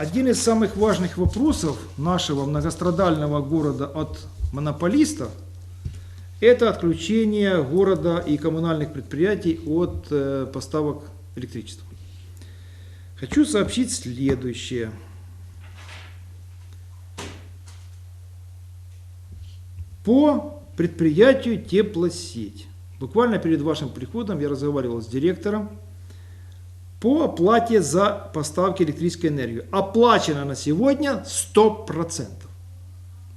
Один из самых важных вопросов нашего многострадального города от монополиста – это отключение города и коммунальных предприятий от э, поставок электричества. Хочу сообщить следующее. По предприятию теплосеть. Буквально перед вашим приходом я разговаривал с директором по оплате за поставки электрической энергии. Оплачено на сегодня 100%.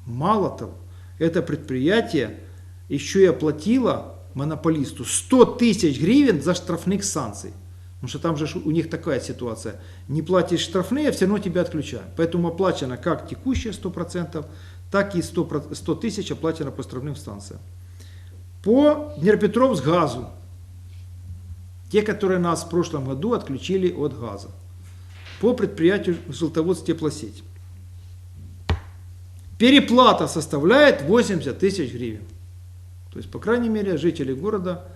Мало того, это предприятие еще и оплатило монополисту 100 тысяч гривен за штрафных санкций. Потому что там же у них такая ситуация. Не платишь штрафные, а все равно тебя отключают. Поэтому оплачено как текущие 100%, так и 100 про- 100 тысяч оплачено по штрафным станциям. По Днепропетровск газу. Те, которые нас в прошлом году отключили от газа. По предприятию Желтоводск теплосеть. Переплата составляет 80 тысяч гривен. То есть, по крайней мере, жители города,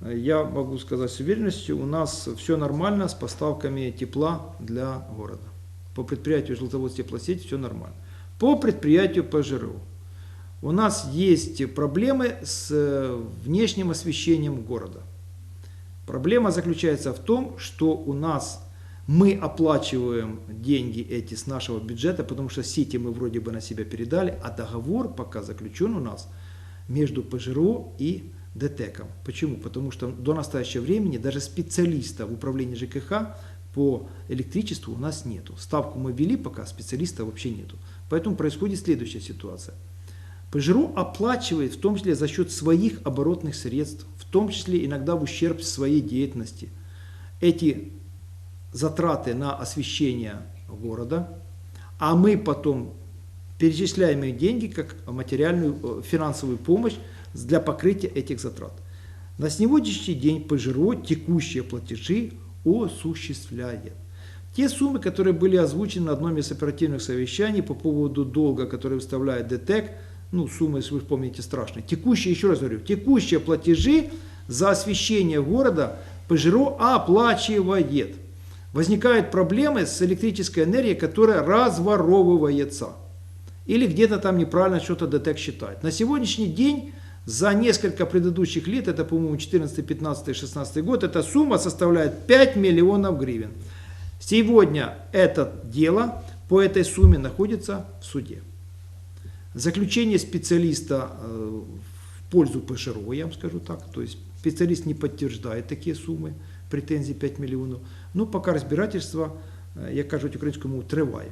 э, я могу сказать с уверенностью, у нас все нормально с поставками тепла для города. По предприятию Желтоводск теплосеть все нормально. По предприятию ПЖРУ. У нас есть проблемы с э, внешним освещением города. Проблема заключается в том, что у нас мы оплачиваем деньги эти с нашего бюджета, потому что сети мы вроде бы на себя передали, а договор пока заключен у нас между ПЖРО и ДТЭКом. Почему? Потому что до настоящего времени даже специалиста в управлении ЖКХ по электричеству у нас нету. Ставку мы ввели, пока специалиста вообще нету. Поэтому происходит следующая ситуация. ПЖРУ оплачивает в том числе за счет своих оборотных средств, в том числе иногда в ущерб своей деятельности, эти затраты на освещение города, а мы потом перечисляем их деньги как материальную э, финансовую помощь для покрытия этих затрат. На сегодняшний день ПЖРО текущие платежи осуществляет. Те суммы, которые были озвучены на одном из оперативных совещаний по поводу долга, который выставляет ДТЭК, ну, суммы, если вы помните, страшные. Текущие, еще раз говорю, текущие платежи за освещение города ПЖРО оплачивает. Возникают проблемы с электрической энергией, которая разворовывается. Или где-то там неправильно что-то ДТЭК считает. На сегодняшний день за несколько предыдущих лет, это, по-моему, 14, 15, 16 год, эта сумма составляет 5 миллионов гривен. Сегодня это дело по этой сумме находится в суде. Заключение специалиста э, в пользу ПШРО, я вам скажу так, то есть специалист не подтверждает такие суммы, претензии 5 миллионов. Ну, пока разбирательство, э, як кажуть українському, триває.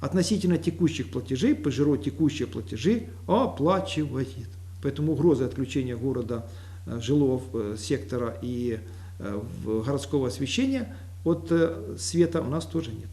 Относительно текущих платежей, ПЖРО текущие платежи оплачивает. Поэтому угрозы отключения города э, жилого сектора и городского освещения от света у нас тоже нет.